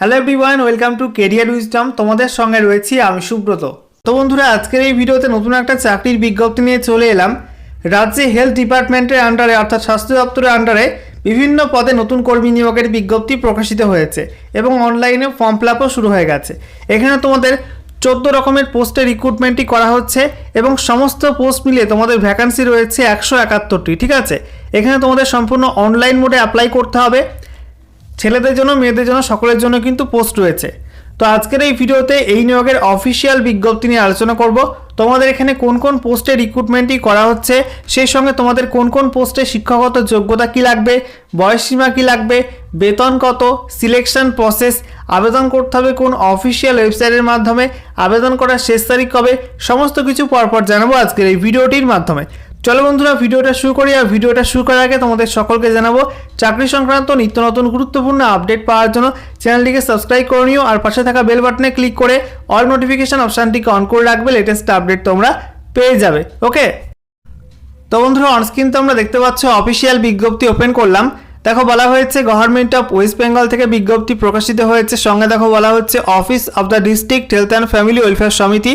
Hello everyone welcome to career wisdom তোমাদের সঙ্গে রয়েছি আমি সুব্রত। তো বন্ধুরা, আজকের এই ভিডিওতে নতুন একটা চাকরির বিজ্ঞপ্তি নিয়ে চলে এলাম। রাজ্যে হেলথ ডিপার্টমেন্টের আন্ডারে অর্থাৎ স্বাস্থ্য দপ্তরের আন্ডারে বিভিন্ন পদে নতুন কর্মী নিয়োগের বিজ্ঞপ্তি প্রকাশিত হয়েছে এবং অনলাইনে ফর্ম ফিল শুরু হয়ে গেছে। এখানে তোমাদের চোদ্দ রকমের পোস্টে রিক্রুটমেন্টই করা হচ্ছে এবং সমস্ত পোস্ট মিলিয়ে তোমাদের ভ্যাকান্সি রয়েছে একশো একাত্তরটি, ঠিক আছে? এখানে তোমাদের সম্পূর্ণ অনলাইন মোডে অ্যাপ্লাই করতে হবে। ছেলেদের জন্য, মেয়েদের জন্য, সকলের জন্য কিন্তু পোস্ট রয়েছে। তো আজকের এই ভিডিওতে এই নিয়োগের অফিসিয়াল বিজ্ঞপ্তি নিয়ে আলোচনা করব। তোমাদের এখানে কোন কোন পোস্টে রিক্রুটমেন্টই করা হচ্ছে, সেই সঙ্গে তোমাদের কোন কোন পোস্টে শিক্ষাগত যোগ্যতা কি লাগবে বয়সসীমা কি লাগবে, বেতন কত সিলেকশন প্রসেস আবেদন করতে হবে কোন অফিসিয়াল ওয়েবসাইটের মাধ্যমে, আবেদন করার শেষ তারিখ কবে, সমস্ত কিছু পরপর জানাব আজকের এই ভিডিওটির মাধ্যমে। চলো বন্ধুরা, ভিডিওটা শুরু করি। আর ভিডিওটা শুরু করার আগে তোমাদের সকলকে জানাব, চাকরি সংক্রান্ত নিত্য নতুন গুরুত্বপূর্ণ আপডেট পাওয়ার জন্য চ্যানেলটিকে সাবস্ক্রাইব করে নিও আর পাশে থাকা বেল বাটনে ক্লিক করে অল নোটিফিকেশন অপশানটিকে অন করে রাখবে লেটেস্ট আপডেট তোমরা পেয়ে যাবে ওকে তো বন্ধুরা অনস্ক্রিন তো আমরা দেখতে পাচ্ছ অফিসিয়াল বিজ্ঞপ্তি ওপেন করলাম। দেখো, বলা হয়েছে গভর্নমেন্ট অফ ওয়েস্ট বেঙ্গল থেকে বিজ্ঞপ্তি প্রকাশিত হয়েছে। সঙ্গে দেখো, বলা হচ্ছে office of the district health and family welfare সমিতি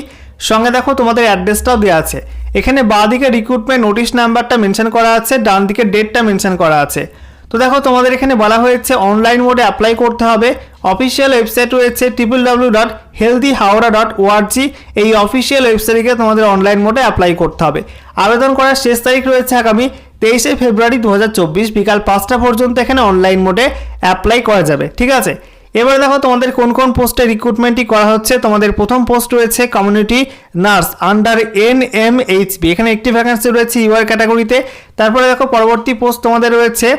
সঙ্গে দেখো তোমাদের অ্যাড্রেসটাও দেওয়া আছে। এখানে বাঁ দিকে রিক্রুটমেন্ট নোটিশ নাম্বারটা মেনশন করা আছে ডান দিকে ডেটটা মেনশন করা আছে। তো দেখো তোমাদের এখানে বলা হয়েছে অনলাইন মোডে অ্যাপ্লাই করতে হবে। অফিসিয়াল ওয়েবসাইট রয়েছে triple W dot healthy Howrah dot ORG এই অফিসিয়াল ওয়েবসাইটে তোমাদের অনলাইন মোডে অ্যাপ্লাই করতে হবে। আবেদন করার শেষ তারিখ রয়েছে আগামী তেইশে ফেব্রুয়ারি দু হাজার চব্বিশ বিকাল পাঁচটা পর্যন্ত এখানে অনলাইন মোডে অ্যাপ্লাই করা যাবে, ঠিক আছে? এবার দেখো তোমাদের কোন কোন পোস্টে রিক্রুটমেন্টই করা হচ্ছে। তোমাদের প্রথম পোস্ট রয়েছে community nurse under N M HB এখানে একটি ভ্যাকান্সি রয়েছে ইউআর ক্যাটাগরিতে তারপরে দেখো পরবর্তী পোস্ট তোমাদের রয়েছে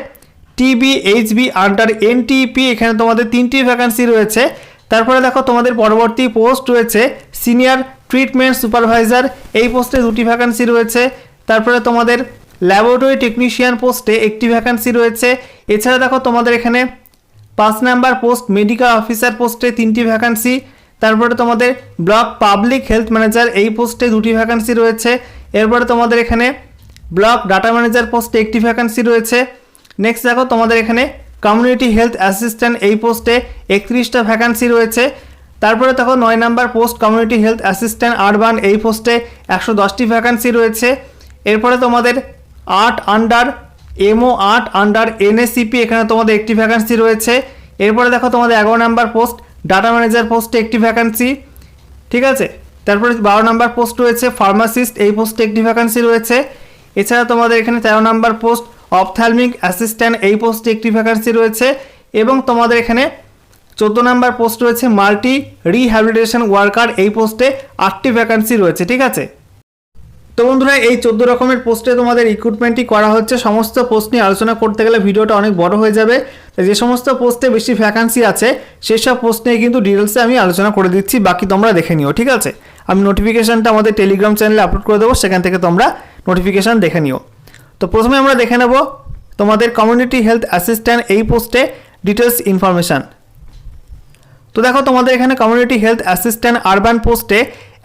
টিবিএইচবি আন্ডার এনটিপি এখানে তোমাদের তিনটি ভ্যাকান্সি রয়েছে। তারপরে দেখো তোমাদের পরবর্তী পোস্ট রয়েছে সিনিয়র ট্রিটমেন্ট সুপারভাইজার এই পোস্টে দুটি ভ্যাকান্সি রয়েছে। তারপরে তোমাদের ল্যাবরেটরি টেকনিশিয়ান পোস্টে একটি ভ্যাকান্সি রয়েছে। এছাড়া দেখো তোমাদের এখানে পাঁচ নাম্বার পোস্ট মেডিকেল অফিসার পোস্টে তিনটি ভ্যাকান্সি তারপরে তোমাদের ব্লক পাবলিক হেলথ ম্যানেজার এই পোস্টে দুটি ভ্যাকান্সি রয়েছে। এরপরে তোমাদের এখানে ব্লক ডাটা ম্যানেজার পোস্টে একটি ভ্যাকান্সি রয়েছে। নেক্সট দেখো, তোমাদের এখানে কমিউনিটি হেলথ অ্যাসিস্ট্যান্ট এই পোস্টে একত্রিশটা ভ্যাকান্সি রয়েছে। তারপরে দেখো, নয় number post community health assistant urban এই পোস্টে একশো দশটি ভ্যাকান্সি রয়েছে। এরপরে তোমাদের আট আন্ডার এমও আট আন্ডার এনএসিপি এখানে তোমাদের একটি ভ্যাকান্সি রয়েছে। এরপরে দেখো তোমাদের এগারো নাম্বার পোস্ট ডাটা ম্যানেজার পোস্টে একটি ভ্যাকান্সি ঠিক আছে? তারপরে বারো নাম্বার পোস্ট রয়েছে ফার্মাসিস্ট এই পোস্টে একটি ভ্যাকান্সি রয়েছে। এছাড়া তোমাদের এখানে তেরো নাম্বার পোস্ট অপথ্যালমিক অ্যাসিস্ট্যান্ট এই পোস্টে একটি ভ্যাকান্সি রয়েছে। এবং তোমাদের এখানে চোদ্দ নাম্বার পোস্ট রয়েছে মাল্টি রিহ্যাবিলিটেশন ওয়ার্কার এই পোস্টে আটটি ভ্যাকান্সি রয়েছে, ঠিক আছে? তো বন্ধুরা, এই চোদ্দ রকমের পোস্টে তোমাদের রিক্রুটমেন্টই করা হচ্ছে। সমস্ত পোস্ট নিয়ে আলোচনা করতে গেলে ভিডিওটা অনেক বড় হয়ে যাবে। তাই যে সমস্ত পোস্টে বেশি ভ্যাকান্সি আছে, সেই সব পোস্ট নিয়ে কিন্তু ডিটেলসে আমি আলোচনা করে দিচ্ছি। বাকি তোমরা দেখে নিও, ঠিক আছে? আমি নোটিফিকেশানটা আমাদের টেলিগ্রাম চ্যানেলে আপলোড করে দেবো, সেখান থেকে তোমরা নোটিফিকেশান দেখে নিও। তো প্রথমে আমরা দেখে নেব তোমাদের কমিউনিটি হেলথ অ্যাসিস্ট্যান্ট এই পোস্টে ডিটেলস ইনফরমেশান তো দেখো, তোমাদের এখানে কমিউনিটি হেলথ অ্যাসিস্ট্যান্ট আরবান পোস্টে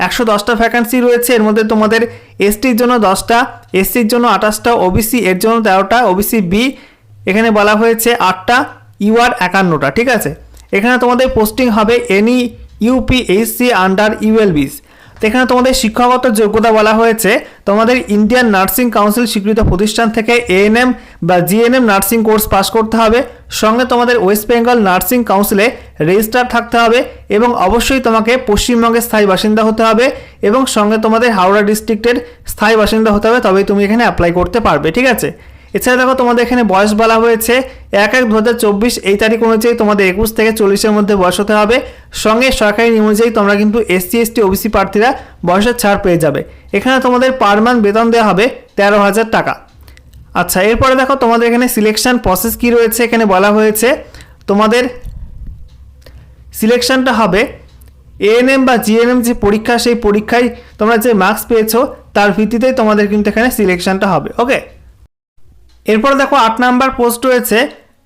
একশো দশটা ভ্যাকান্সি রয়েছে, এর মধ্যে তোমাদের এসটির জন্য দশটা এসসির জন্য আঠাশটা ওবিসি এর জন্য তেরোটা ওবিসি বি এখানে বলা হয়েছে আটটা ইউআর একান্নটা, ঠিক আছে? এখানে তোমাদের পোস্টিং হবে এনই ইউপিএইচসি আন্ডার ইউএলবিস তো এখানে তোমাদের শিক্ষাগত যোগ্যতা বলা হয়েছে। তোমাদের ইন্ডিয়ান নার্সিং কাউন্সিল স্বীকৃত প্রতিষ্ঠান থেকে এএনএম বা জিএনএম নার্সিং কোর্স পাস করতে হবে। সঙ্গে তোমাদের ওয়েস্ট বেঙ্গল নার্সিং কাউন্সিলে রেজিস্টার থাকতে হবে এবং অবশ্যই তোমাকে পশ্চিমবঙ্গের স্থায়ী বাসিন্দা হতে হবে এবং সঙ্গে তোমাদের হাওড়া ডিস্ট্রিক্টের স্থায়ী বাসিন্দা হতে হবে, তবেই তুমি এখানে অ্যাপ্লাই করতে পারবে, ঠিক আছে? এছাড়া দেখো তোমাদের এখানে বয়স বলা হয়েছে এক এক দু এই তারিখ অনুযায়ী তোমাদের একুশ থেকে চল্লিশের মধ্যে বয়স হতে হবে। সঙ্গে সরকারি নিয়ম অনুযায়ী তোমরা কিন্তু এসসি, এসটি, ওবিসি প্রার্থীরা বয়সের ছাড় পেয়ে যাবে। এখানে তোমাদের পার মান্থ বেতন দেওয়া হবে তেরো হাজার টাকা। আচ্ছা এরপরে দেখো তোমাদের এখানে সিলেকশন প্রসেস কি রয়েছে? এখানে বলা হয়েছে তোমাদের সিলেকশনটা হবে এএনএম বা জিএনএম যে পরীক্ষা, সেই পরীক্ষায় তোমরা যে মার্কস পেয়েছ, তার ভিত্তিতেই তোমাদের কিন্তু এখানে সিলেকশনটা হবে। ওকে এরপর দেখো আট নাম্বার পোস্ট রয়েছে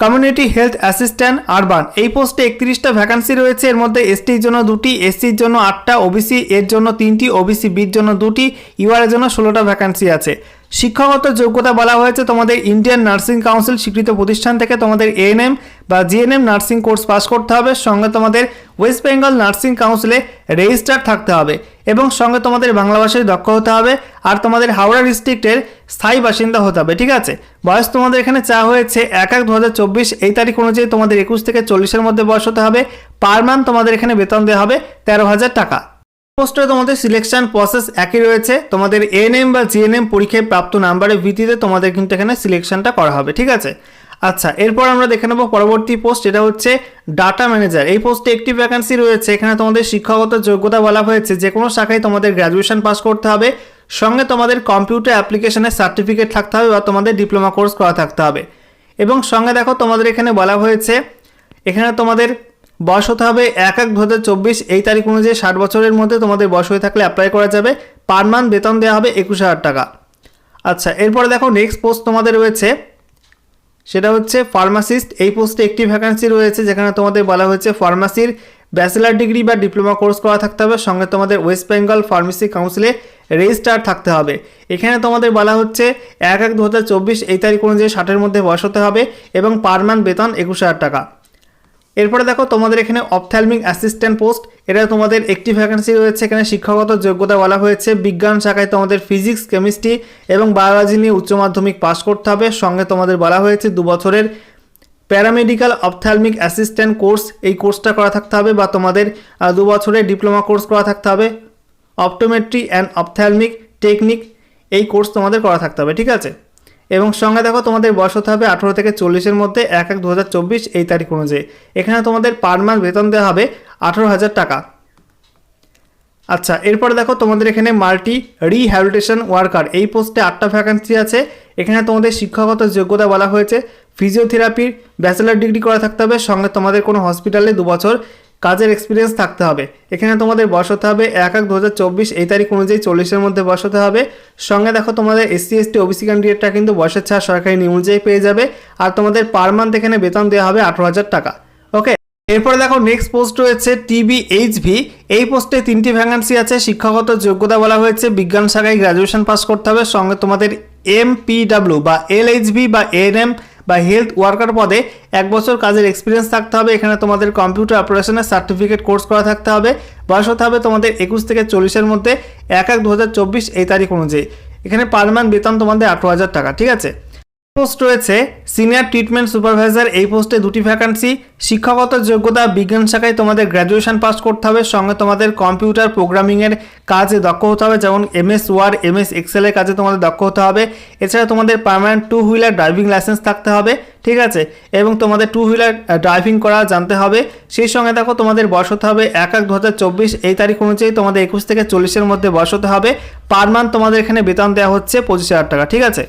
কমিউনিটি হেলথ অ্যাসিস্ট্যান্ট আরবান এই পোস্টে একত্রিশটা ভ্যাকান্সি রয়েছে, এর মধ্যে এসটির জন্য দুটি এসসির জন্য আটটা ওবিসি এর জন্য তিনটি ওবিসি বির জন্য দুটি ইউআর এর জন্য ষোলোটা ভ্যাকান্সি আছে। শিক্ষাগত যোগ্যতা বলা হয়েছে তোমাদের ইন্ডিয়ান নার্সিং কাউন্সিল স্বীকৃত প্রতিষ্ঠান থেকে তোমাদের এএনএম বা জিএনএম নার্সিং কোর্স পাস করতে হবে। সঙ্গে তোমাদের ওয়েস্ট বেঙ্গল নার্সিং কাউন্সিলে রেজিস্টার থাকতে হবে এবং সঙ্গে তোমাদের বাংলা ভাষায় দক্ষ হতে হবে আর তোমাদের হাওড়া ডিস্ট্রিক্টের স্থায়ী বাসিন্দা হতে হবে, ঠিক আছে? বয়স তোমাদের এখানে চা হয়েছে এক এক দু এই তারিখ অনুযায়ী তোমাদের একুশ থেকে চল্লিশের মধ্যে বয়স হতে হবে। পার মান্থ তোমাদের এখানে বেতন দেওয়া হবে তেরো হাজার টাকা। পোস্টে তোমাদের সিলেকশন প্রসেস একই রয়েছে। তোমাদের এএনএম বা জিএনএম পরীক্ষায় প্রাপ্ত নাম্বারের ভিত্তিতে তোমাদের কিন্তু এখানে সিলেকশনটা করা হবে, ঠিক আছে? আচ্ছা এরপর আমরা দেখে নেব পরবর্তী পোস্ট এটা হচ্ছে ডাটা ম্যানেজার এই পোস্টে একটি ভ্যাকান্সি রয়েছে, এখানে তোমাদের শিক্ষাগত যোগ্যতা বলা হয়েছে। যে কোনো শাখায় তোমাদের গ্র্যাজুয়েশন পাস করতে হবে। সঙ্গে তোমাদের কম্পিউটার অ্যাপ্লিকেশনের সার্টিফিকেট থাকতে হবে বা তোমাদের ডিপ্লোমা কোর্স করা থাকতে হবে। এবং সঙ্গে দেখো তোমাদের এখানে বলা হয়েছে, এখানে তোমাদের বয়স হতে হবে এক এক দু হাজার চব্বিশ। এই তারিখ অনুযায়ী ষাট বছরের মধ্যে তোমাদের বয়স হয়ে থাকলে অ্যাপ্লাই করা যাবে। পার মান্থ বেতন দেওয়া হবে একুশ হাজার টাকা। আচ্ছা এরপরে দেখো নেক্সট পোস্ট তোমাদের রয়েছে। সেটা হচ্ছে ফার্মাসিস্ট এই পোস্টে একটি ভ্যাকান্সি রয়েছে, যেখানে তোমাদের বলা হয়েছে ফার্মাসির ব্যাচেলার ডিগ্রি বা ডিপ্লোমা কোর্স করা থাকতে হবে। সঙ্গে তোমাদের ওয়েস্ট বেঙ্গল ফার্মেসি কাউন্সিলে রেজিস্টার থাকতে হবে। এখানে তোমাদের বলা হচ্ছে এক এক দু এই তারিখ অনুযায়ী ষাটের মধ্যে বয়স হতে হবে এবং পার মান্থ বেতন একুশ হাজার টাকা। এরপরে দেখো, তোমাদের এখানে অপথ্যালমিক অ্যাসিস্ট্যান্ট পোস্ট এটা তোমাদের একটি ভ্যাকেন্সি রয়েছে, এখানে শিক্ষাগত যোগ্যতা বলা হয়েছে, বিজ্ঞান শাখায় তোমাদের ফিজিক্স কেমিস্ট্রি এবং বায়োলজি নিয়ে উচ্চ মাধ্যমিক পাস করতে হবে। সঙ্গে তোমাদের বলা হয়েছে, দু বছরের প্যারামেডিক্যাল অপথ্যালমিক অ্যাসিস্ট্যান্ট কোর্স এই কোর্সটা করা থাকতে হবে বা তোমাদের দু বছরের ডিপ্লোমা কোর্স করা থাকতে হবে। অপটোমেট্রি অ্যান্ড অপথ্যালমিক টেকনিক এই কোর্স তোমাদের করা থাকতে হবে, ঠিক আছে? এবং সঙ্গে দেখো তোমাদের বয়স হতে হবে আঠেরো থেকে চল্লিশের মধ্যে এক এক দু এই তারিখ অনুযায়ী। এখানে তোমাদের পার মান্থ বেতন দেওয়া হবে আঠেরো হাজার টাকা। আচ্ছা এরপরে দেখো তোমাদের এখানে মাল্টি রিহ্যাবিলিটেশন ওয়ার্কার এই পোস্টে আটটা ভ্যাকান্সি আছে। এখানে তোমাদের শিক্ষাগত যোগ্যতা বলা হয়েছে। ফিজিওথেরাপির ব্যাচেলার ডিগ্রি করা থাকতে হবে। সঙ্গে তোমাদের কোনো হসপিটালে দু বছর কাজের এক্সপিরিয়েন্স থাকতে হবে। এখানে তোমাদের বয়স হতে হবে এক এক দু এই তারিখ অনুযায়ী চল্লিশের মধ্যে বয়স হতে হবে। সঙ্গে দেখো তোমাদের এসসি এসটি ওবিসি ক্যান্ডিডেটটা কিন্তু বয়সের ছাড় সরকারি নিয়ম অনুযায়ী পেয়ে যাবে। আর তোমাদের পার মান্থ এখানে বেতন দেওয়া হবে আঠারো হাজার টাকা। ওকে এরপরে দেখো নেক্সট পোস্ট রয়েছে টিবিএইচভি এই পোস্টে তিনটি ভ্যাকান্সি আছে। শিক্ষাগত যোগ্যতা বলা হয়েছে। বিজ্ঞান শাখায় গ্র্যাজুয়েশন পাস করতে হবে। সঙ্গে তোমাদের এমপিডাব্লিউ বা এলএইচভি বা এএনএম বা হেলথ ওয়ার্কার পদে এক বছর কাজের এক্সপিরিয়েন্স থাকতে হবে। এখানে তোমাদের কম্পিউটার অপারেশনের সার্টিফিকেট কোর্স করা থাকতে হবে। বয়স হতে হবে তোমাদের একুশ থেকে চল্লিশের মধ্যে এক এক দু এই তারিখ অনুযায়ী। এখানে পার মান বেতন তোমাদের আঠেরো হাজার টাকা, ঠিক আছে? পোস্ট রয়েছে সিনিয়র ট্রিটমেন্ট সুপারভাইজার এই পোস্টে দুটি ভ্যাকান্সি শিক্ষাগত যোগ্যতা বিজ্ঞান শাখায় তোমাদের গ্র্যাজুয়েশন পাস করতে হবে, সঙ্গে তোমাদের কম্পিউটার প্রোগ্রামিংয়ের কাজে দক্ষ হতে হবে, যেমন এমএস ওয়ার্ড এমএস এক্সেলের কাজে তোমাদের দক্ষ হতে হবে। এছাড়া তোমাদের permanent two wheeler driving licence থাকতে হবে, ঠিক আছে? এবং তোমাদের টু হুইলার ড্রাইভিং করা জানতে হবে। সেই সঙ্গে দেখো তোমাদের বয়স হতে হবে এক এক দু এই তারিখ অনুযায়ী তোমাদের একুশ থেকে চল্লিশের মধ্যে বয়স হতে হবে। পার মান্থ তোমাদের এখানে বেতন দেওয়া হচ্ছে পঁচিশ হাজার টাকা, ঠিক আছে?